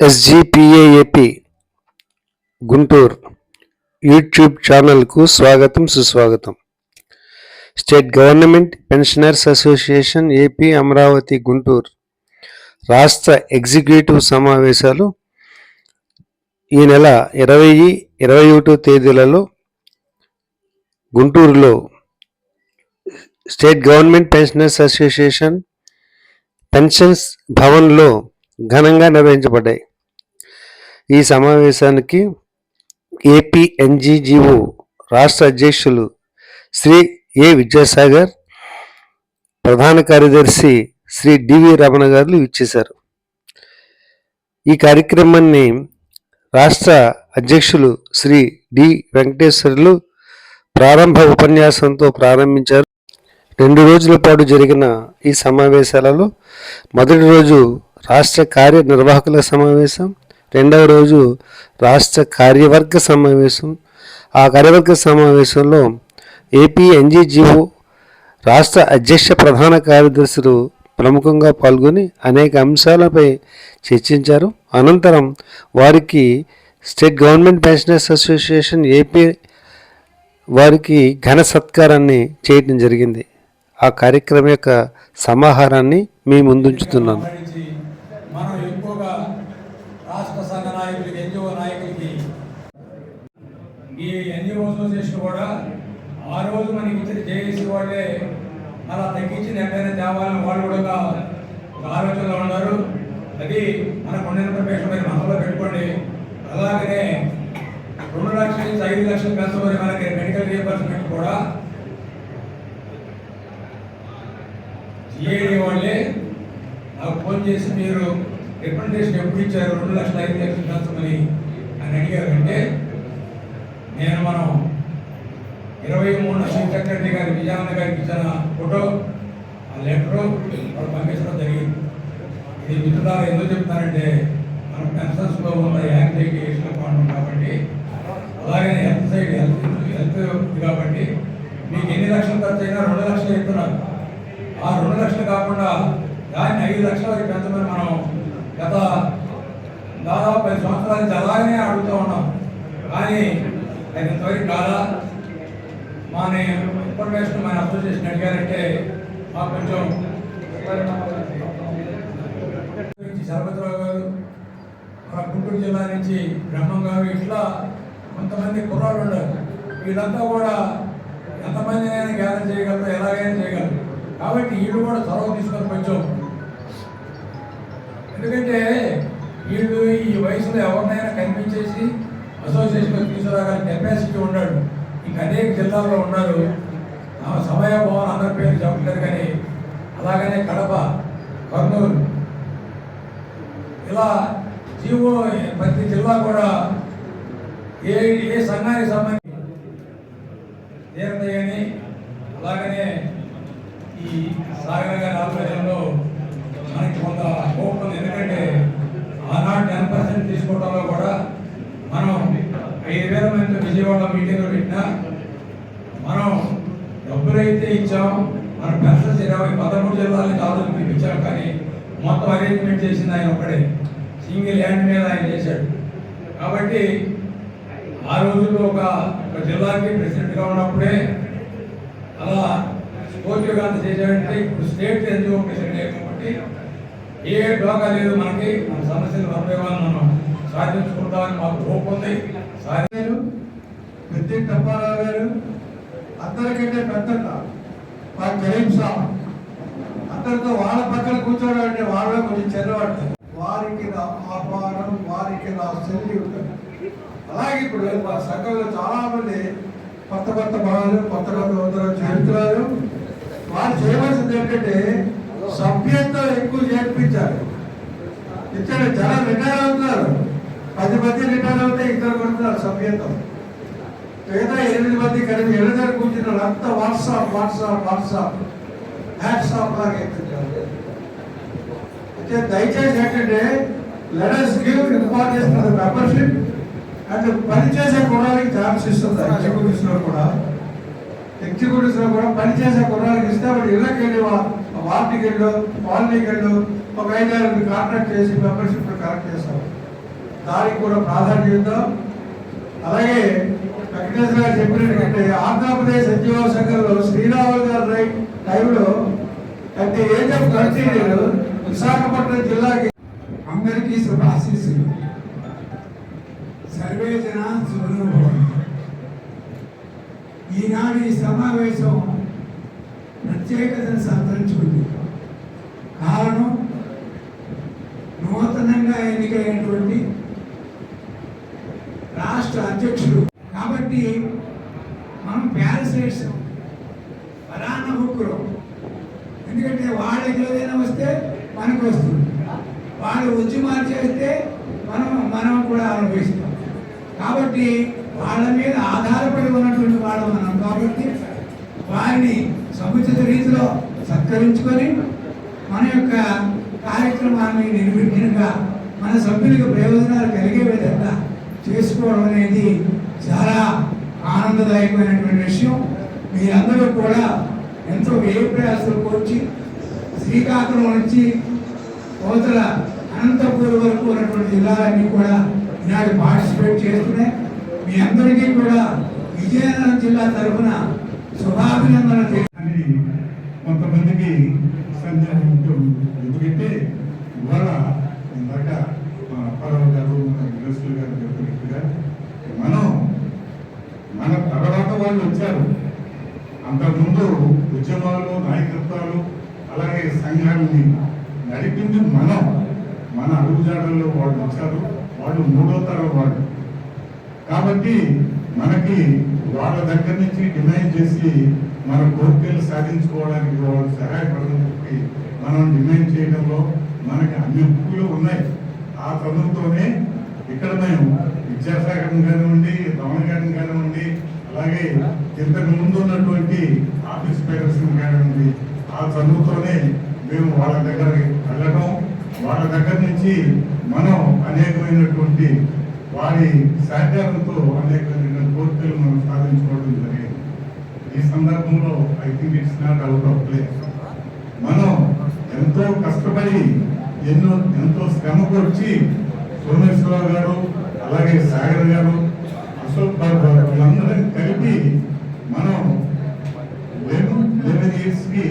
ఎస్జిపిఏఏపి Guntur YouTube ఛానల్కు స్వాగతం సుస్వాగతం. State government pensioners association AP Amaravati Guntur రాష్ట్ర ఎగ్జిక్యూటివ్ సమావేశాలు ఈ నెల ఇరవై ఇరవై ఒకటో తేదీలలో గుంటూరులో state government pensioners association pensions భవన్లో ఘనంగా నిర్వహించబడ్డాయి. ఈ సమావేశానికి ఏపీఎన్జీజీఓ రాష్ట్ర అధ్యక్షులు శ్రీ ఏ విద్యాసాగర్ ప్రధాన కార్యదర్శి శ్రీ డివి రమణ గారు ఇచ్చేశారు. ఈ కార్యక్రమాన్ని రాష్ట్ర అధ్యక్షులు శ్రీ డి వెంకటేశ్వర్లు ప్రారంభ ఉపన్యాసంతో ప్రారంభించారు. రెండు రోజుల పాటు జరిగిన ఈ సమావేశాలలో మొదటి రోజు రాష్ట్ర కార్యనిర్వాహకుల సమావేశం. రెండవ రోజు రాష్ట్ర కార్యవర్గ సమావేశం. ఆ కార్యవర్గ సమావేశంలో ఏపీ ఎన్జీజీఓ రాష్ట్ర అధ్యక్ష ప్రధాన కార్యదర్శులు ప్రముఖంగా పాల్గొని అనేక అంశాలపై చర్చించారు. అనంతరం వారికి state government pensioners association AP వారికి ఘన సత్కారాన్ని చేయడం జరిగింది. ఆ కార్యక్రమం యొక్క సమాహారాన్ని మీ ముందుంచుతున్నాను సంబంధించి మనం ఎక్కువగా రాష్ట్ర సంఘ నాయకులకి ఎన్జిఓ నాయకులకి ఈ రోజులు చేసిన కూడా ఆ రోజు మనకి ఇచ్చిన జేఏసీ వాళ్ళే అలా తగ్గించిన ఎక్కడైనా తేవాలని వాళ్ళు కూడా ఒక ఆలోచనలో ఉన్నారు. అది మనకు ఉన్న ఇన్ఫర్మేషన్ మీరు మనలో పెట్టుకోండి. అలాగనే రెండు లక్షల నుంచి ఐదు లక్షలు పెంచమని మనకి మెడికల్ రియంబర్స్మెంట్ కూడా జిఏడి వాళ్ళే నాకు ఫోన్ చేసి మీరు రికమెండేషన్ ఎప్పుడు ఇచ్చారు? రెండు లక్షల ఐదు లక్షలు పెంచమని అని అడిగారంటే నేను మనం ఇరవై మూడు చీఫ్ సెక్రటరీ గారి విజయానంద గారికి ఇచ్చిన ఫోటో ఆ లెటరు వాళ్ళు పంపించడం జరిగింది. ఇది మిత్రులారా ఎందుకు చెప్తానంటే మన పెన్షన్స్లో ఉన్న యాంగ్జైటీ ఫండ్ కాబట్టి అలాగే హెల్త్ సైడ్ హెల్త్ హెల్త్ కాబట్టి మీకు ఎన్ని లక్షలు ఖర్చు అయినా రెండు లక్షలు ఇస్తున్నారు ఆ రెండు లక్షలు కాకుండా దాన్ని ఐదు లక్షల వరకు పెంచమని మనం గత దాదాపు పది సంవత్సరాల నుంచి అలాగనే అడుగుతూ ఉన్నాం. కానీ అది ఇంతవరకు కాదా మా ఇన్ఫర్మేషన్ మన అసోసియేషన్ అడిగారంటే మాకు కొంచెం శరభద్రావు గారు మన గుంటూరు జిల్లా నుంచి బ్రహ్మం గారు ఇట్లా కొంతమంది కుర్రాలు ఉన్నారు. వీళ్ళంతా కూడా ఎంతమంది అయినా గ్యాదర్ చేయగలరు ఎలాగైనా చేయగలరు. కాబట్టి వీళ్ళు కూడా చొరవ తీసుకొని కొంచెం ఎందుకంటే వీళ్ళు ఈ వయసులో ఎవరినైనా కనిపించేసి అసోసియేషన్ తీసుకురాగల కెపాసిటీ ఉన్నాడు ఇంక అనేక జిల్లాల్లో ఉన్నారు. ఆ సమయ భవన్ అందరి పేరు చెప్పలేదు కానీ అలాగనే కడప కర్నూలు. ఇలా జీవో ప్రతి జిల్లా కూడా ఏ ఏ సంఘానికి సంబంధించి తీరతయ్యని అలాగనే ఈ సాగర్ గారి ఆధ్వర్యంలో మనకి కొంత హోప్ ఉంది ఎందుకంటే ఆనాడు టెన్ పర్సెంట్ తీసుకోవడంలో కూడా మనం ఐదు వేల మంది మీటింగ్ మీటింగ్లో పెట్టినా మనం డబ్బులైతే ఇచ్చాం మన పెన్షన్స్ ఇరవై పదమూడు జిల్లాల నుంచి ఆలోచన కానీ మొత్తం అరేంజ్మెంట్ చేసింది ఆయన ఒకడే సింగిల్ హ్యాండ్ మీద ఆయన చేశాడు. కాబట్టి ఆ రోజుల్లో ఒక ఒక జిల్లాకి ప్రెసిడెంట్గా ఉన్నప్పుడే అలా స్పోర్టివ్గా అంత చేశాడంటే ఇప్పుడు స్టేట్ ఎన్జిఓ ప్రెసిడెంట్ అయ్యాం కాబట్టి ఏ డోకా లేదు మనకి మన సమస్యలు వర్పేవాళ్ళు మనం. సాధించుకుంటామని మాకు హోప్ ఉంది. పెద్ద టప్పారావు గారు అందరికంటే పెద్ద మా కరీం సాబ్. అందరితో వాళ్ళ పక్కన కూర్చోవడం అంటే వాళ్ళ కొంచెం చదవడం వారికి నా ఆహ్వానం వారికి నా సెల్యూట్ అలాగే ఇప్పుడు మా సంఘంలో చాలా మంది కొత్త కొత్త భావాలు కొత్త కొత్త వందలు చేరుతున్నారు. వారు చేయవలసింది ఏంటంటే సభ్యత్వం ఎక్కువ చేర్పించాలి. ఇచ్చాడు జనం రిటైర్ అవుతున్నారు. పది మంది రిటైర్ అవుతే ఇద్దరు కొడుతున్నారు సభ్యత్వం. మిగతా ఎనిమిది మంది కలిపి ఎనిమిది కూర్చున్నారు. అంతా వాట్సాప్ వాట్సాప్ వాట్సాప్. హ్యాట్సాప్ లాగా ఎక్కుతారు అయితే దయచేసి ఏంటంటే letters give importance to membership and పనిచేసే కుర్రాలకి ఛాన్స్ ఇస్తుంది. ఎగ్జిక్యూటివ్స్లో కూడా. ఎగ్జిక్యూటివ్స్లో కూడా పనిచేసే కుర్రాలకి ఇస్తే వాడు ఇళ్ళకి వెళ్ళి వార్డుకి వెళ్ళు కాలనీకి వెళ్ళు ఒక ఐదారు కాంట్రాక్ట్ చేసి మెంబర్షిప్ కలెక్ట్ చేస్తాం. దానికి కూడా ప్రాధాన్యత అలాగే వెంకటేశ్వర గారు చెప్పినట్టుగా ఆంధ్రప్రదేశ్ ఉద్యోగ సంఘంలో శ్రీరాములు గారు రై- టైంలో అంటే ఏం ఏజ్ విశాఖపట్నం జిల్లాకి అందరికీ శుభాశీస్సులు. సర్వే జన ఈనాడు ఈ సమావేశం ప్రత్యేకతను సంతరించుకుంది. కారణం నూతనంగా ఎన్నికైనటువంటి రాష్ట్ర అధ్యక్షుడు కాబట్టి మనం ప్యారసైట్స్ పరాన్న బుక్కులు ఎందుకంటే వాళ్ళకి ఏదైనా వస్తే మనకు వస్తుంది వాళ్ళు ఉద్యమాలు చేస్తే మనం మనం కూడా అనుభవిస్తాం కాబట్టి వాళ్ళ మీద ఆధారపడి ఉన్నటువంటి వాళ్ళు మనం కాబట్టి వారిని సముచిత రీతిలో సత్కరించుకొని మన యొక్క కార్యక్రమాన్ని నిర్విఘ్నంగా మన సభ్యులకు ప్రయోజనాలు కలిగే విధంగా చేసుకోవడం అనేది చాలా ఆనందదాయకమైనటువంటి విషయం. మీరందరూ కూడా ఎంతో వ్యయ ప్రయాసాలు కోర్చి శ్రీకాకుళం నుంచి కోతల అనంతపూర్ వరకు ఉన్నటువంటి జిల్లాలన్నీ కూడా ఈనాడు పార్టిసిపేట్ చేస్తున్నాయి. మీ అందరికీ కూడా విజయనగరం జిల్లా తరఫున శుభాభినందన అని కొంతమందికి సందేహం ఉంటుంది. ఎందుకంటే ఇవాళ ఇందాక మా అప్పారావు గారు గారు చెప్పినట్టుగా మనం మన తర్వాత వాళ్ళు వచ్చారు. అంతకుముందు ఉద్యమాలు నాయకత్వాలు అలాగే సంఘాలని నడిపింది మనం. మన అడుగుజాడల్లో వాళ్ళు వచ్చారు. వాళ్ళు మూడో తరం వాళ్ళు. కాబట్టి మనకి వాళ్ళ దగ్గర నుంచి డిమాండ్ చేసి మన కోరికలు సాధించుకోవడానికి వాళ్ళు సహాయపడదని చెప్పి మనం డిమాండ్ చేయడంలో మనకి అన్ని హక్కులు ఉన్నాయి. ఆ చదువుతోనే ఇక్కడ మేము విద్యాసాగరం కానివ్వండి రమణ గారిని కానివ్వండి అలాగే ఇంతకు ముందు ఉన్నటువంటి ఆఫీస్ పేరెంట్స్ కానివ్వండి ఆ చదువుతోనే మేము వాళ్ళ దగ్గరికి వెళ్ళడం వాళ్ళ దగ్గర నుంచి మనం అనేకమైనటువంటి వారి సహకారంతో అనేకమైన కోరికలు మనం సాధించుకోవడం జరిగింది. ఈ సందర్భంలో I think it's not out of place మనం ఎంతో కష్టపడి ఎన్నో ఎంతో శ్రమ వచ్చి సోమేశ్వరరావు గారు అలాగే సాగర్ గారు అశోక్ బాబు గారు వీళ్ళందరం కలిపి మనం లెవెన్ లెవెన్కి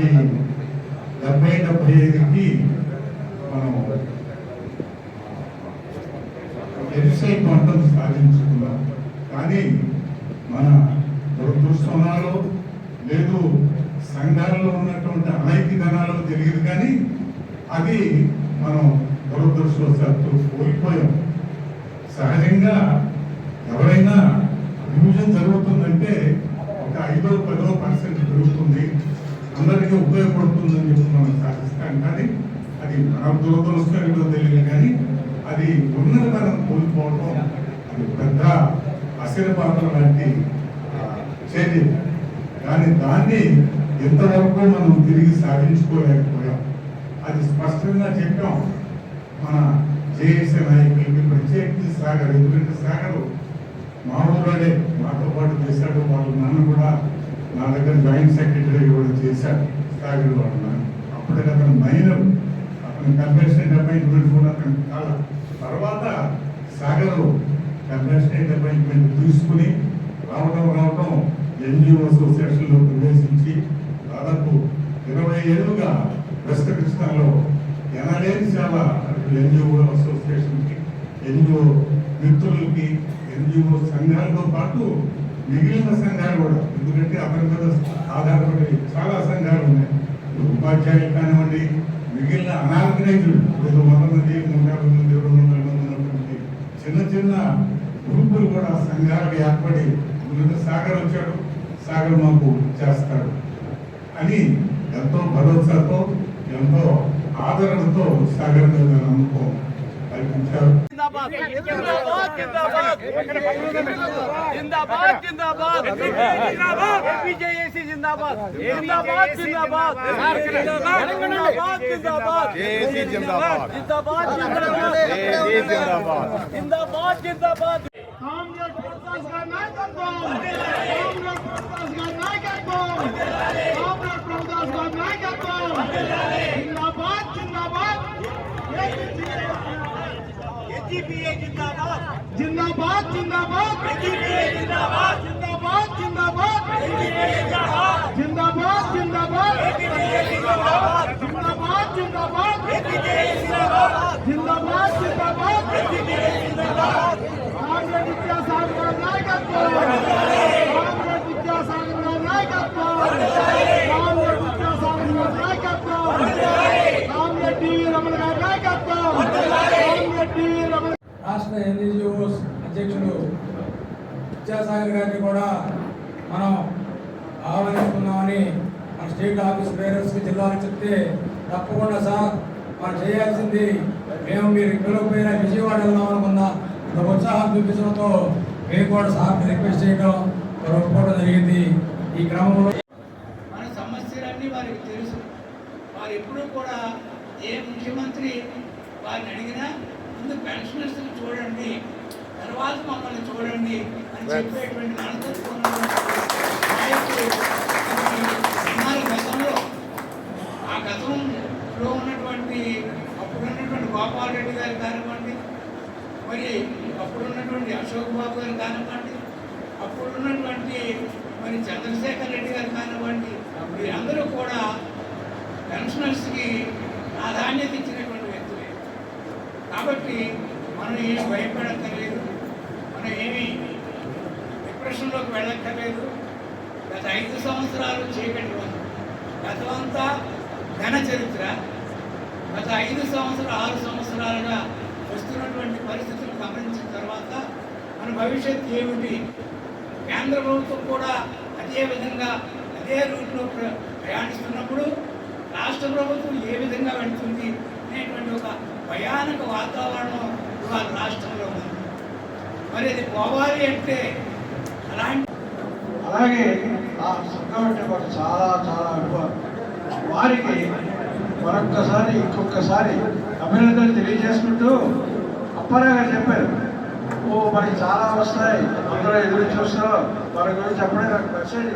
ఈ డెబ్బై డెబ్బై ఐదుకి మనం వెబ్సైట్ మొత్తం సాధించుకున్నాం. కానీ మన దురదృష్టంలో లేదు సంఘాలలో ఉన్నటువంటి అనైతికనాలు తెలియదు కానీ అది మనం దురదృష్టవశాత్తు కోల్పోయాం. సహజంగా ఎవరైనా అభివృద్ధి జరుగుతుందంటే ఒక ఐదో పదో పర్సెంట్ పెరుగుతుంది. అందరికీ ఉపయోగపడుతుందని చెప్పి మనం సాధిస్తాం. కానీ అది మన దురదృష్టంలో తెలియదు కానీ అది ఉన్నతనం కోల్పోవడం అది పెద్ద అశిరపాత్ర లాంటి ఆ, చర్య కానీ దాన్ని ఎంతవరకు మనం తిరిగి సాధించుకోలేకపోయాం. అది స్పష్టంగా చెప్పాం. మన జేఏసీ నాయకులకి ప్రత్యేకించి సాగర్. ఎందుకంటే సాగర్ మా ఊళ్ళోనే మాతో పాటు చేశాడు. వాళ్ళ నాన్న కూడా నా దగ్గర జాయింట్ సెక్రటరీ కూడా చేశాడు. సాగర్ వాళ్ళ నాన్న. అప్పుడే అతను మైనర్. అతను కంపెన్సేట్ అపాయింట్మెంట్ కూడా అతను కాల తర్వాత సాగర్ కంపెన్సేట్ అపాయింట్మెంట్ తీసుకుని రావడం రావడం ఎన్జిఓ అసోసియేషన్లో ప్రవేశించి దాదాపు ఇరవై ఏళ్ళుగా వెస్ట్ కృష్ణాలో ఎనలేని ఇప్పుడు ఎన్జిఓ అసోసియేషన్కి ఎన్జిఓ మిత్రులకి ఎన్జిఓ సంఘాలతో పాటు మిగిలిన సంఘాలు కూడా. ఎందుకంటే అతని మీద ఆధారపడి చాలా సంఘాలు ఉన్నాయి. ఉపాధ్యాయులు కానివ్వండి మిగిలిన అనార్గనైజ్డ్ ఏదో వంద మంది నూట యాభై మంది రెండు వందల మంది ఉన్నటువంటి చిన్న చిన్న గ్రూపులు కూడా సంఘాలకు ఏర్పడి ముందు సాగర్ వచ్చాడు. సాగర్ మాకు చేస్తాడు అని ఎంతో భరోసాతో ఎంతో ఆదరణతో సాగరం నమ్మకం కల్పించారు కాంగ్రెస్ ఫోర్సెస్ గా నాయకత్వం కాంగ్రెస్ ఫోర్సెస్ గా నాయకత్వం కాంగ్రెస్ ఫోర్సెస్ గా నాయకత్వం पीए जिंदाबाद। जिंदाबाद जिंदाबाद। पीए जिंदाबाद। जिंदाबाद जिंदाबाद। पीए जिंदाबाद। जिंदाबाद जिंदाबाद। पीए जिंदाबाद। जिंदाबाद जिंदाबाद। पीए जिंदाबाद। जिंदाबाद जिंदाबाद। पीए जिंदाबाद। आगे नित्या साहब का नायकत्व। విద్యాసాగర్ గారిని కూడా మనం ఆహ్వానిస్తున్నామని మన స్టేట్ ఆఫీస్ బేరర్స్కి జిల్లాకి చెప్తే తప్పకుండా సార్ మనం చేయాల్సింది మేము మీరు పిలవకపోయినా విజయవాడ వెళ్దాం అనుకున్న ఉత్సాహం చూపించడంతో మేము కూడా సార్ రిక్వెస్ట్ చేయడం ఒప్పుకోవడం జరిగింది. ఈ క్రమంలో మన సమస్యలన్నీ వారికి తెలుసు. వారు ఎప్పుడూ కూడా ఏ ముఖ్యమంత్రి వారిని అడిగినా ముందు పెన్షనర్స్ చూడండి. తర్వాత మమ్మల్ని చూడండి అని చెప్పేటువంటి గతంలో ఆ గతంలో ఉన్నటువంటి అప్పుడు ఉన్నటువంటి గోపాల్ రెడ్డి గారు కానివ్వండి మరి అప్పుడు ఉన్నటువంటి అశోక్ బాబు గారు కానివ్వండి అప్పుడు ఉన్నటువంటి మరి చంద్రశేఖర్ రెడ్డి గారు కానివ్వండి వీరందరూ కూడా పెన్షనర్స్కి ప్రాధాన్యత ఇచ్చినటువంటి వ్యక్తులే. కాబట్టి మనం ఏం భయపడక్కర్లేదు మనం ఏమి డిప్రెషన్లోకి వెళ్ళక్కర్లేదు. గత ఐదు సంవత్సరాలు చీకటి రోజు గతమంతా ఘన చరిత్ర. గత ఐదు సంవత్సరాలు ఆరు సంవత్సరాలుగా వస్తున్నటువంటి పరిస్థితులు గమనించిన తర్వాత మన భవిష్యత్తు ఏమిటి? కేంద్ర ప్రభుత్వం కూడా అదే విధంగా అదే రూట్లో ప్ర- ప్రయాణిస్తున్నప్పుడు రాష్ట్ర ప్రభుత్వం ఏ విధంగా వెళ్తుంది అనేటువంటి ఒక భయానక వాతావరణం ఇవాళ రాష్ట్రంలో ఉంది. మరి అది పోవాలి అంటే అలాగే ఆ సంఘం అంటే మాకు చాలా చాలా అనుభవం. వారికి మరొక్కసారి ఇంకొకసారి అభినందనలు తెలియజేసుకుంటూ అప్పారాగా చెప్పారు ఓ మనకి చాలా వస్తాయి. అందరూ ఎదురు చూస్తున్నాం వారి గురించి అప్పుడే నాకు మెసేజ్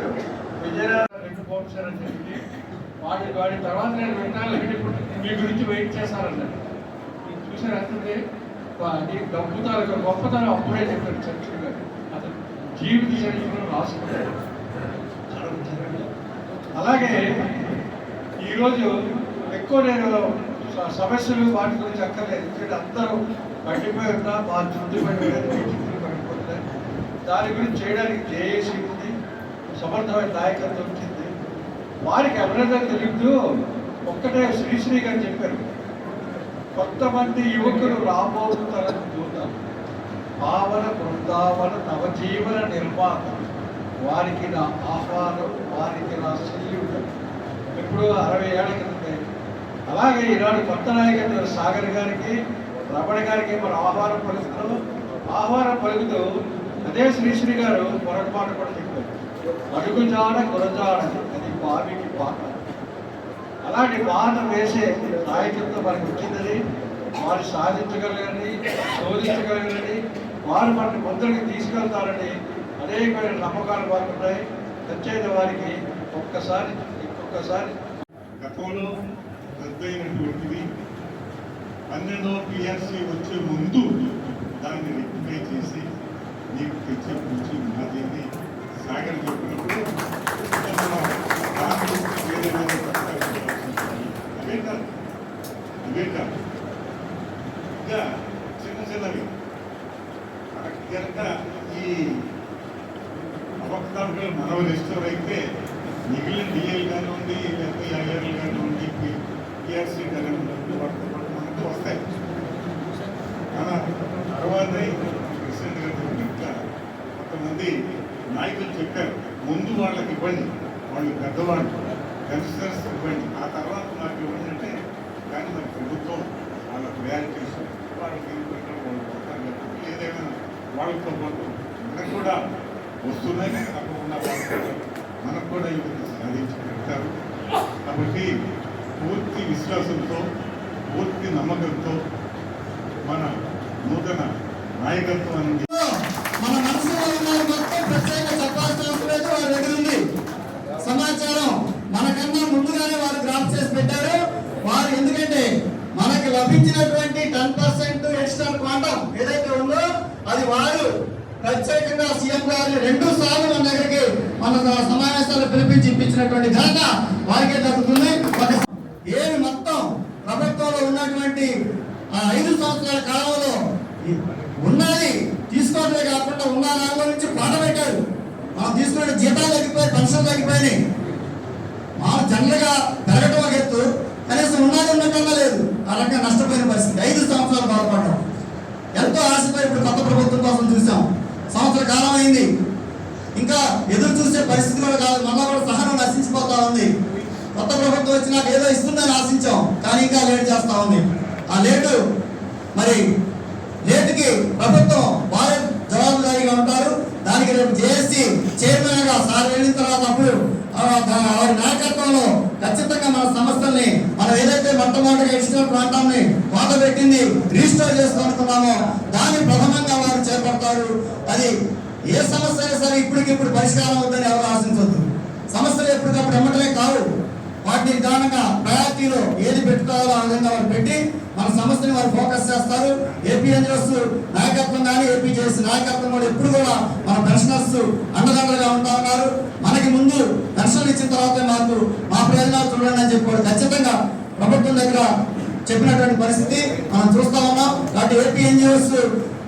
విజయనగరం రెండు పంపించారు అని చెప్పి వాడి వాడి తర్వాత నేను విన్నాను. మీ గురించి వెయిట్ చేస్తానన్నారు ఇది చూసారు అంటే నీ గొప్పతనం గొప్పతనం అప్పుడే చెప్పారు చర్చ జీవిత చరిత్రను రాసుకున్నాడు అలాగే ఈరోజు ఎక్కువ నేను సమస్యలు వాటి గురించి అక్కర్లేదు. ఎందుకంటే అందరూ పడిపోయి ఉన్నా మా చుట్టూ పడిపోయారు మీ దాని గురించి చేయడానికి జేఏసీ ఉంది సమర్థమైన నాయకత్వం వచ్చింది. వారికి ఎవరైనా తెలియదు ఒక్కటే శ్రీశ్రీ గారు చెప్పారు. కొంతమంది యువకులు రాబోతున్నారని చూద్దాం. పావన బృందావన నవజీవన నిర్మాత వారికి నా ఆహ్వానం వారికి నా శల్యుడు ఇప్పుడు అరవై ఏళ్ళ క్రితమే. అలాగే ఈనాడు కొత్త నాయకుడు సాగర్ గారికి రమణ గారికి మన ఆహ్వానం పలుకుతున్నాం. ఆహ్వానం పలుకుతూ అదే శ్రీశ్రీ గారు మరొక పాట కూడా చెప్పారు. అడుగుజాడ గురజాడ అది బావికి పాట అలాంటి పాట వేసే నాయకత్వం మనకు వచ్చిందని. వారు సాధించగలగని శోధించగలగని వారు మనల్ని ముందరికి తీసుకెళ్తారని అనేకమైన నమ్మకాలు వారికి ఉన్నాయి వచ్చేది వారికి ఒక్కసారి ఇంకొకసారి గతంలో రద్దయినటువంటిది పన్నెండవ పిఎస్సి వచ్చే ముందు దాన్ని రెక్టిఫై చేసి నీకు తెచ్చే పూచి ఉన్నది అని సాగర్ చెప్పినప్పుడు మనం దాని గురించి వేరే వేరే పథకాలు చేయాల్సి అవే కాదు అవే కాదు ఇంకా చిన్న చిన్నవి మనకి కనుక ఈ అవకతవకలు మనం రెస్టోర్ అయితే మిగిలిన డిఎల్ కానివ్వండి లేకపోతే ఐఆర్ఎల్ కానివ్వండి పిఆర్సీ కానివ్వండి వాటితో పాటు మనకు వస్తాయి మన తర్వాత ప్రెసిడెంట్ గారు చెప్పినట్టుగా కొంతమంది నాయకులు చెప్పారు ముందు వాళ్ళకి ఇవ్వండి వాళ్ళు పెద్దవాళ్ళు కన్సిడర్స్ ఇవ్వండి ఆ తర్వాత నాకు ఇవ్వండి అంటే కానీ మన ప్రభుత్వం వాళ్ళ ప్రయారిటీస్ వాళ్ళకి ఏం పెట్టడం వాళ్ళు కొడతారు కాబట్టి ఏదైనా వాళ్ళతో పాటు మనకు కూడా వస్తున్నాయి తప్పకుండా వాళ్ళతో మనకు కూడా ఇవన్నీ సాధించి కాబట్టి పూర్తి విశ్వాసంతో పూర్తి నమ్మకంతో మన నూతన నాయకత్వాన్ని మన మనసులో ఉన్నది మొత్తం ప్రత్యేక చెప్పాల్సిన అవసరం లేదు వారి దగ్గర ఉంది. సమాచారం మనకన్నా ముందుగానే వారు గ్రాఫ్ చేసి పెట్టారు. వారు ఎందుకంటే మనకు లభించినటువంటి టెన్ పర్సెంట్ ఎక్స్ట్రా ప్రాంతం ఏదైతే ఉందో అది వారు ప్రత్యేకంగా సీఎం గారు రెండు సార్లు మన దగ్గరికి మన సమావేశాలు పిలిపించి ఇప్పించినటువంటి ఘనత వారికే దక్కుతుంది. ఏమి మొత్తం ప్రభుత్వంలో ఉన్నటువంటి ఆ ఐదు సంవత్సరాల కాలంలో ఉన్నది తీసుకోవడమే కాకుండా ఉన్న దానిలో నుంచి పాట పెట్టారు. మనం తీసుకున్న జీతాలు తగ్గిపోయి పెన్షన్ తగ్గిపోయినాయి. మామూలు జనరల్గా పెరగటం ఒక ఎత్తు కనీసం ఉన్నది ఉన్నట్టుగా లేదు. ఆ రకంగా నష్టపోయిన పరిస్థితి. ఐదు సంవత్సరాలు బాధపడ్డాం ఎంతో ఆశపడి ఇప్పుడు కొత్త ప్రభుత్వం కోసం చూసాం. సంవత్సర కాలం అయింది. ఇంకా ఎదురు చూసే పరిస్థితిలో కాదు. మళ్ళా కూడా సహనం నశించిపోతా ఉంది. కొత్త ప్రభుత్వం వచ్చినా ఏదో ఇస్తుందని ఆశించాం కానీ ఇంకా లేట్ చేస్తా ఉంది. ఆ లేటు మరి లేటుకి ప్రభుత్వం వారే జవాబుదారీగా ఉంటారు. దానికి రేపు జేఏసీ చైర్మన్గా సార్ వెళ్ళిన తర్వాత అప్పుడు వారి నాయకత్వంలో ఖచ్చితంగా మన సమస్యల్ని మనం ఏదైతే మొట్టమొదటిగా ఇచ్చిన ప్రాంతాన్ని కోత పెట్టింది రిజిస్టర్ చేసుకోనుకున్నామో దాన్ని ప్రథమంగా వారు చేపడతారు. అది ఏ సమస్య అయినా సరే ఇప్పటికిప్పుడు పరిష్కారం అవుతుందని ఎవరు ఆశించవద్దు సమస్యలు ఎప్పటికప్పుడు ఎమ్మటమే కావు. వాటిని నిదానంగా ప్రయారిటీలో ఏది పెట్టుకోవాలో ఆ విధంగా వారు పెట్టి మన సమస్యని వారు ఫోకస్ చేస్తారు. ఏపీ నాయకత్వం కానీ ఏపీ జేఎస్ నాయకత్వం కూడా ఎప్పుడు కూడా మన పెన్షనర్స్ అండదండలుగా ఉంటా ఉన్నారు. మనకి ముందు పెన్షన్లు ఇచ్చిన తర్వాత మాకు మా ప్రయోజనాలు చూడండి అని చెప్పి ఖచ్చితంగా ప్రభుత్వం దగ్గర చెప్పినటువంటి పరిస్థితి మనం చూస్తా ఉన్నాం. కాబట్టి ఏపీ ఎన్జిఓస్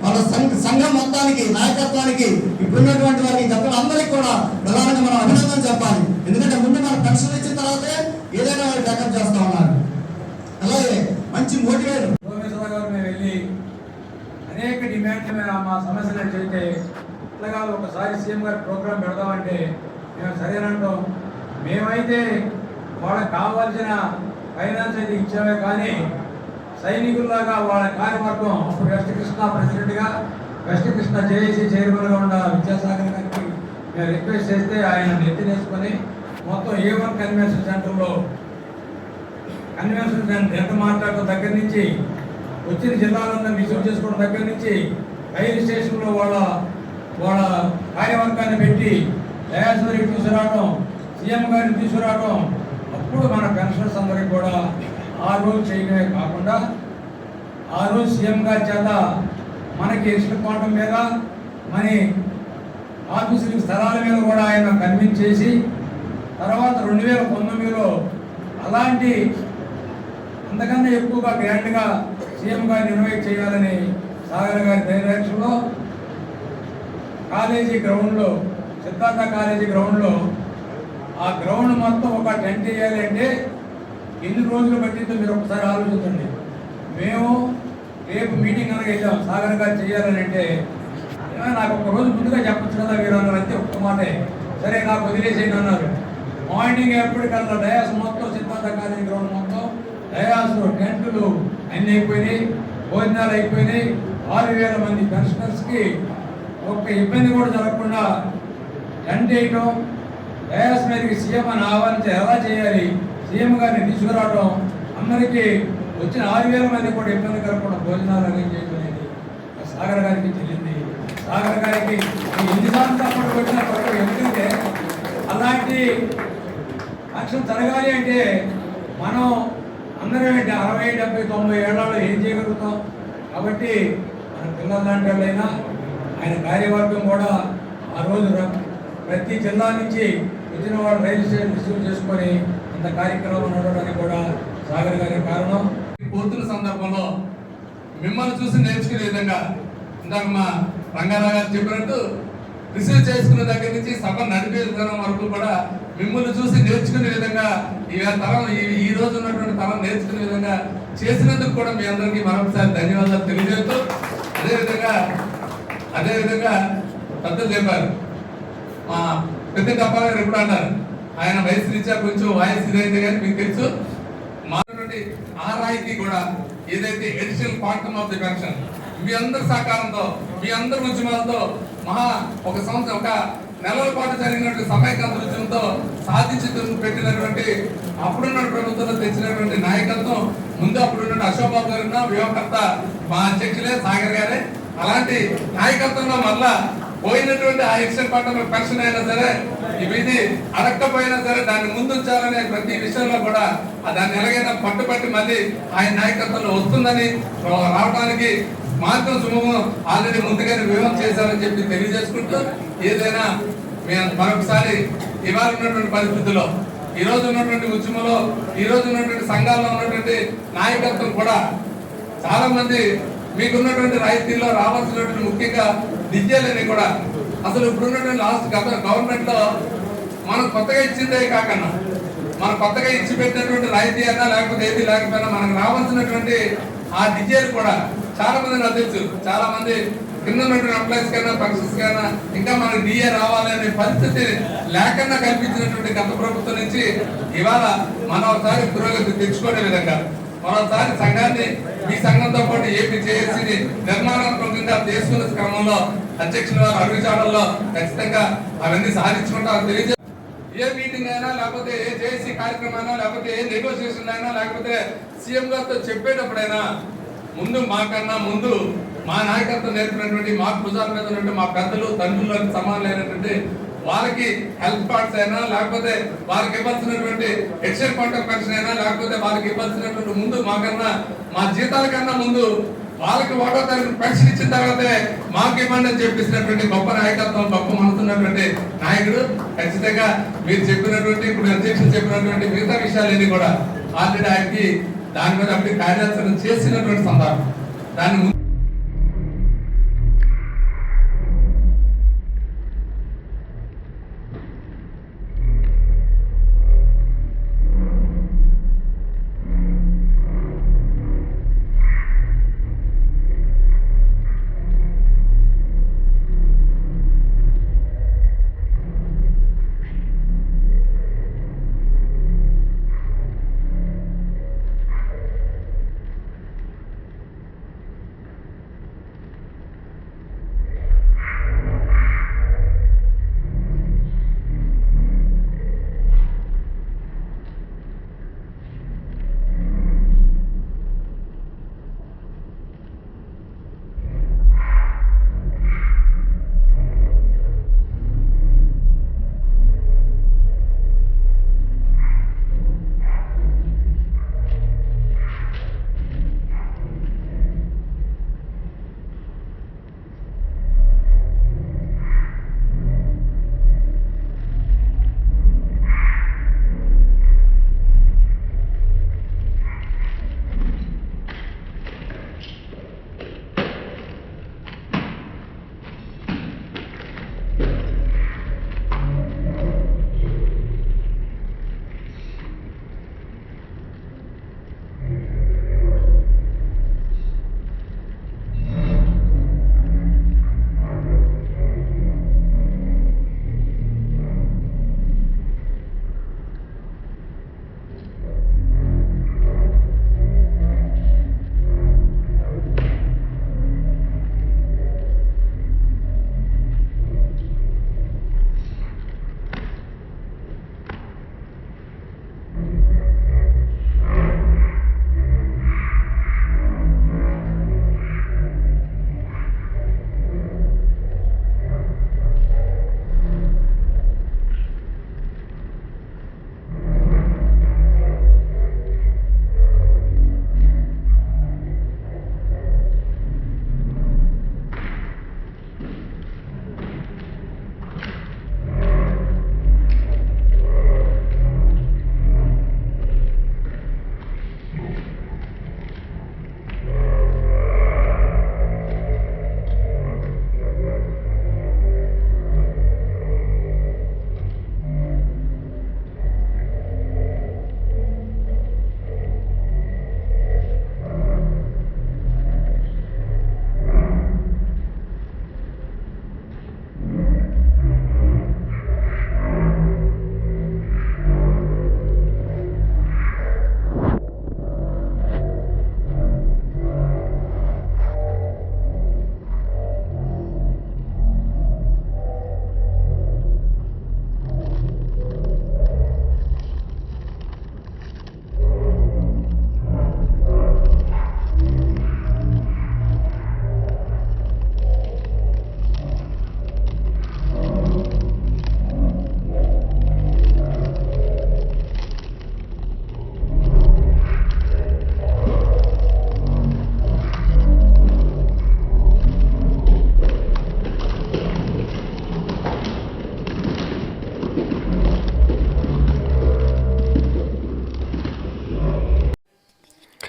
వాళ్ళ సంఘం మొత్తానికి నాయకత్వానికి ఇప్పుడున్నటువంటి వారికి గతంలో అందరికీ కూడా ప్రధానంగా మనం అభినందన చెప్పాలి. ఎందుకంటే ముందు మనం పెన్షన్ ఇచ్చిన తర్వాతే ఏదైనా వారు బ్యాకప్ చేస్తా ఉన్నారు. అలాగే మంచి మోటివేట్ మేము వెళ్ళి అనేక డిమాండ్ మా సమస్యలు చెబితే ఇట్లాగా ఒకసారి సీఎం గారి ప్రోగ్రాం పెడదామంటే మేము సరేనంటాం మేమైతే వాళ్ళకి కావాల్సిన ఫైనాన్స్ అయితే ఇచ్చామే కానీ సైనికుల్లాగా వాళ్ళ కార్యవర్గం అప్పుడు వెస్ట్ కృష్ణ ప్రెసిడెంట్గా వెస్ట్ కృష్ణ జేఏసీ చైర్మన్గా ఉన్న విద్యాసాగర్ గారికి మేము రిక్వెస్ట్ చేస్తే ఆయన నెత్తినేసుకొని మొత్తం ఏ వన్ కన్వెన్షన్ సెంటర్లో కన్వెన్షన్ సెంటర్ ఎంత మాట్లాడటం దగ్గర నుంచి వచ్చిన జిల్లాలందరినీ విజిట్ చేసుకోవడం దగ్గర నుంచి రైల్వే స్టేషన్లో వాళ్ళ వాళ్ళ కార్యవర్గాన్ని పెట్టి దయాశ్వరికి తీసుకురావడం సీఎం గారిని తీసుకురావడం అప్పుడు మన పెన్షనర్స్ అందరికీ కూడా ఆ రోజు చేయడమే కాకుండా ఆ రోజు సీఎం గారి చేత మనకి ఇష్టం మీద మన ఆఫీసుల స్థలాల మీద కూడా ఆయన కన్విన్స్ చేసి తర్వాత రెండు వేల పంతొమ్మిదిలో అలాంటి అంతకన్నా ఎక్కువగా గ్రాండ్గా సీఎం గారిని ఇన్వైట్ చేయాలని సాగర్ గారి డైరెక్షన్లో కాలేజీ గ్రౌండ్లో సిద్ధార్థ కాలేజీ గ్రౌండ్లో ఆ గ్రౌండ్ మొత్తం ఒక టెంట్ వేయాలి అంటే ఎన్ని రోజులు పట్టిందో మీరు ఒకసారి ఆలోచించండి. మేము రేపు మీటింగ్ కనుక వెళ్ళాం సాగరంగా చేయాలని అంటే నాకు ఒక రోజు ముందుగా చెప్పొచ్చు కదా మీరు అన్నారు అంతే ఒక్క మాటే. సరే నాకు వదిలేసేయండి అన్నారు. మార్నింగ్ ఎప్పటికల్లా డయాస్ మొత్తం సిద్ధార్థ కాలేజీ గ్రౌండ్ మొత్తం డయాస్లో టెంట్లు అన్నీ అయిపోయినాయి భోజనాలు అయిపోయినాయి. ఆరు వేల మంది పెన్షనర్స్కి ఒక్క ఇబ్బంది కూడా జరగకుండా టెంట్ వేయటం డయాస్ మీదకి సీఎం అని ఆహ్వానించి ఎలా చేయాలి? సీఎం గారిని తీసుకురావడం అందరికీ వచ్చిన ఆరు వేల మంది కూడా ఇబ్బంది కలగకుండా భోజనాలు అరేంజ్ చేయడం అనేది సాగర్ గారికి చెల్లింది సాగర్ గారికి ఎన్నిసార్లు తప్పటి వచ్చిన ఎందుకంటే అలాంటి యాక్షన్ జరగాలి అంటే మనం అందరం ఏంటి అరవై డెబ్బై తొంభై ఏళ్ళలో ఏం చేయగలుగుతాం? కాబట్టి మన పిల్లల లాంటి వాళ్ళైనా ఆయన కార్యవర్గం కూడా ఆ రోజు ప్రతి జిల్లా నుంచి వచ్చిన రైల్వే స్టేషన్ రిసీవ్ చేసుకొని ఇంత కార్యక్రమం ఉండడానికి కూడా సాగర్ గారి కారణం. పోతున్న సందర్భంలో మిమ్మల్ని చూసి నేర్చుకునే విధంగా ఇందాక మా రంగారావు గారు చెప్పినట్టు రిసీవ్ చేసుకున్న దగ్గర నుంచి సభ నడిపే విధానం వరకు కూడా మిమ్మల్ని చూసి నేర్చుకునే విధంగా ఈ తరం ఈ ఈ రోజు ఉన్నటువంటి తరం నేర్చుకునే విధంగా చేసినందుకు కూడా మీ అందరికీ మరొకసారి ధన్యవాదాలు తెలియజేస్తూ అదేవిధంగా అదేవిధంగా పెద్దలు చెప్పారు. మా పెద్ద తప్పాలు గారు ఎప్పుడు అన్నారు. ఆయన వయసు రీత్యా కొంచెం వాయిస్ ఇదైతే కానీ మీకు తెలుసు. మా నుండి ఆ రాయితీ కూడా ఏదైతే ఎడిషనల్ పార్టమ్ ఆఫ్ ది పెన్షన్ మీ అందరి సహకారంతో మీ అందరి ఉద్యమాలతో మహా ఒక సంవత్సరం ఒక నెలల పాటు జరిగినటువంటి సమైకాంత ఉద్యమంతో సాధించి పెట్టినటువంటి అప్పుడున్న ప్రభుత్వంలో తెచ్చినటువంటి నాయకత్వం ముందు అప్పుడున్న అశోక్ బాబు గారు ఉన్న వ్యూహకర్త మా అధ్యక్షులే సాగర్ గారే. అలాంటి నాయకత్వంలో మళ్ళా పోయినటువంటి ఆ ఎక్షన్ పట్టణ పెన్షన్ అయినా సరే ఇది అడక్కపోయినా సరే దాన్ని ముందుంచాలనే ప్రతి విషయంలో కూడా దాన్ని ఎలాగైనా పట్టుబట్టి మళ్ళీ ఆయన నాయకత్వంలో వస్తుందని రావడానికి మార్గం సుమము ఆల్రెడీ ముందుగానే వివరం చేశారని చెప్పి తెలియజేసుకుంటూ ఏదైనా మేము మరొకసారి ఇవాళ ఉన్నటువంటి పరిస్థితుల్లో ఈ రోజు ఉన్నటువంటి ఉద్యమంలో ఈ రోజు ఉన్నటువంటి సంఘాల్లో ఉన్నటువంటి నాయకత్వం కూడా చాలా మంది మీకున్నటువంటి రాయితీల్లో రావాల్సినటువంటి ముఖ్యంగా డిజేలని కూడా. అసలు ఇప్పుడున్నటువంటి లాస్ట్ గత గవర్నమెంట్లో మనం కొత్తగా ఇచ్చిందే కాకన్నా మనం కొత్తగా ఇచ్చి పెట్టినటువంటి రాయితీ అయినా లేకపోతే ఏది లేకపోయినా మనకు రావాల్సినటువంటి ఆ డిజేలు కూడా చాలా మంది నాకు తెలుసు చాలా మంది కింద ఉన్నటువంటి ఎంప్లాయీస్ కన్నా పర్సన్స్ కన్నా ఇంకా మనకి డిఏ రావాలి అనే పరిస్థితి లేకుండా కల్పించినటువంటి గత ప్రభుత్వం నుంచి ఇవాళ మనం ఒకసారి పురోగతి తెచ్చుకునే విధంగా మరోసారి సంఘాన్ని మీ సంఘంతో పాటు ఏపీ చేసి నిర్మాణాత్మకంగా చేసుకున్న క్రమంలో అధ్యక్షుల వారు అడుగుజాడల్లో ఖచ్చితంగా అవన్నీ సాధించుకుంటారు తెలియజే ఏ మీటింగ్ అయినా లేకపోతే ఏ జేఏసీ కార్యక్రమం లేకపోతే ఏ నెగోసియేషన్ అయినా లేకపోతే సీఎం గారితో చెప్పేటప్పుడైనా ముందు మాకన్నా ముందు మా నాయకత్వం నేర్పినటువంటి మా భుజాల మీద ఉన్నటువంటి మా పెద్దలు తండ్రులకు సమానమైనటువంటి వాళ్ళకి హెల్త్ కార్డ్స్ అయినా లేకపోతే వాళ్ళకి ఇవ్వాల్సినటువంటి ఎక్స్టెంట్ కాంటాక్ట్ పెన్షన్ అయినా లేకపోతే వాళ్ళకి ఇవ్వాల్సినటువంటి ముందు మాకన్నా మా జీతాల కన్నా ముందు వాళ్ళకి ఒకటో తారీఖు పెన్షన్ ఇచ్చిన తర్వాతే మాకు ఇవ్వండి అని చెప్పేసినటువంటి గొప్ప నాయకత్వం గొప్ప మనసున్నటువంటి నాయకుడు. ఖచ్చితంగా మీరు చెప్పినటువంటి ఇప్పుడు అధ్యక్షులు చెప్పినటువంటి మిగతా విషయాలన్నీ కూడా ఆల్రెడీ ఆయనకి దాని మీద అప్పుడు కార్యాచరణ చేసినటువంటి సందర్భం. దాన్ని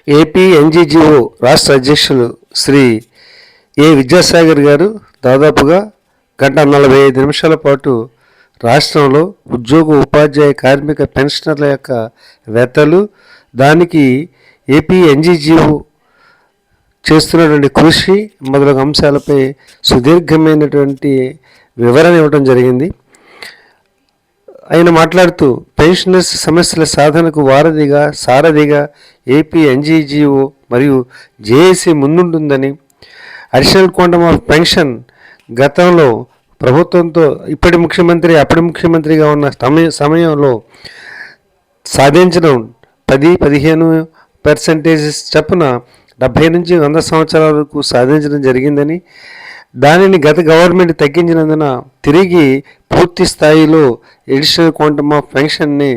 ఏపీఎన్జీజీఓ ఏపీ ఎన్జీజీఓ రాష్ట్ర అధ్యక్షులు శ్రీ ఏ విద్యాసాగర్ గారు దాదాపుగా గంట నలభై ఐదు నిమిషాల పాటు రాష్ట్రంలో ఉద్యోగ ఉపాధ్యాయ కార్మిక పెన్షనర్ల యొక్క వేతలు దానికి ఏపీ ఎన్జీజీఓ చేస్తున్నటువంటి కృషి మొదలగు అంశాలపై సుదీర్ఘమైనటువంటి వివరణ ఇవ్వడం జరిగింది. ఆయన మాట్లాడుతూ పెన్షనర్స్ సమస్యల సాధనకు వారధిగా సారథిగా ఏపీ ఎన్జీజీఓ మరియు జేఏసీ ముందుంటుందని అడిషనల్ క్వాంటమ్ ఆఫ్ పెన్షన్ గతంలో ప్రభుత్వంతో ఇప్పటి ముఖ్యమంత్రి అప్పటి ముఖ్యమంత్రిగా ఉన్న సమయ సమయంలో సాధించడం పది పదిహేను పర్సెంటేజెస్ చొప్పున డెబ్భై నుంచి వంద సంవత్సరాల వరకు సాధించడం జరిగిందని దానిని గత గవర్నమెంట్ తగ్గించినందున తిరిగి పూర్తి స్థాయిలో ఎడిషనల్ క్వాంటమ్ ఆఫ్ పెన్షన్ని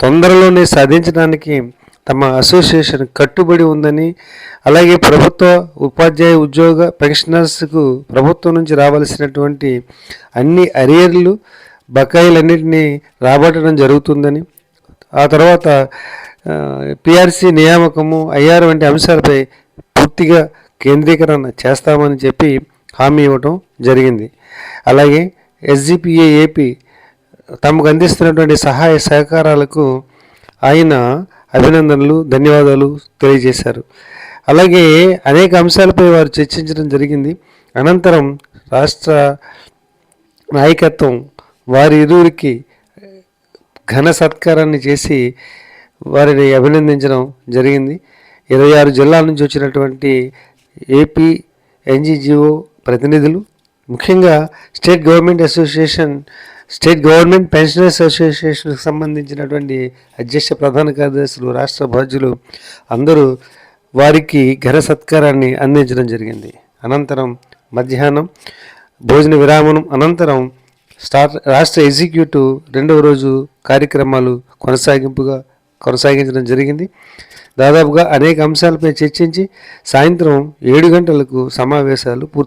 తొందరలోనే సాధించడానికి తమ అసోసియేషన్ కట్టుబడి ఉందని అలాగే ప్రభుత్వ ఉపాధ్యాయ ఉద్యోగ పెన్షనర్స్కు ప్రభుత్వం నుంచి రావాల్సినటువంటి అన్ని అరియర్లు బకాయిలన్నింటినీ రాబట్టడం జరుగుతుందని ఆ తర్వాత పిఆర్సి నియామకము ఐఆర్ వంటి అంశాలపై పూర్తిగా కేంద్రీకరణ చేస్తామని చెప్పి హామీ ఇవ్వటం జరిగింది. అలాగే ఎస్జిపిఏ ఏపీ తమకు అందిస్తున్నటువంటి సహాయ సహకారాలకు ఆయన అభినందనలు ధన్యవాదాలు తెలియజేశారు. అలాగే అనేక అంశాలపై వారు చర్చించడం జరిగింది. అనంతరం రాష్ట్ర నాయకత్వం వారి ఇరువురికి ఘన సత్కారాన్ని చేసి వారిని అభినందించడం జరిగింది. ఇరవై ఆరు జిల్లాల నుంచి వచ్చినటువంటి ఏపీ ఎన్జిజిఓ ప్రతినిధులు ముఖ్యంగా state government association state government pensioners అసోసియేషన్కి సంబంధించినటువంటి అధ్యక్ష ప్రధాన కార్యదర్శులు రాష్ట్ర బాధ్యులు అందరూ వారికి ఘన సత్కారాన్ని అందించడం జరిగింది. అనంతరం మధ్యాహ్నం భోజన విరామం అనంతరం స్టార్ రాష్ట్ర ఎగ్జిక్యూటివ్ రెండవ రోజు కార్యక్రమాలు కొనసాగింపుగా కొనసాగించడం జరిగింది. దాదాపుగా అనేక అంశాలపై చర్చించి సాయంత్రం ఏడు గంటలకు సమావేశాలు పూర్తి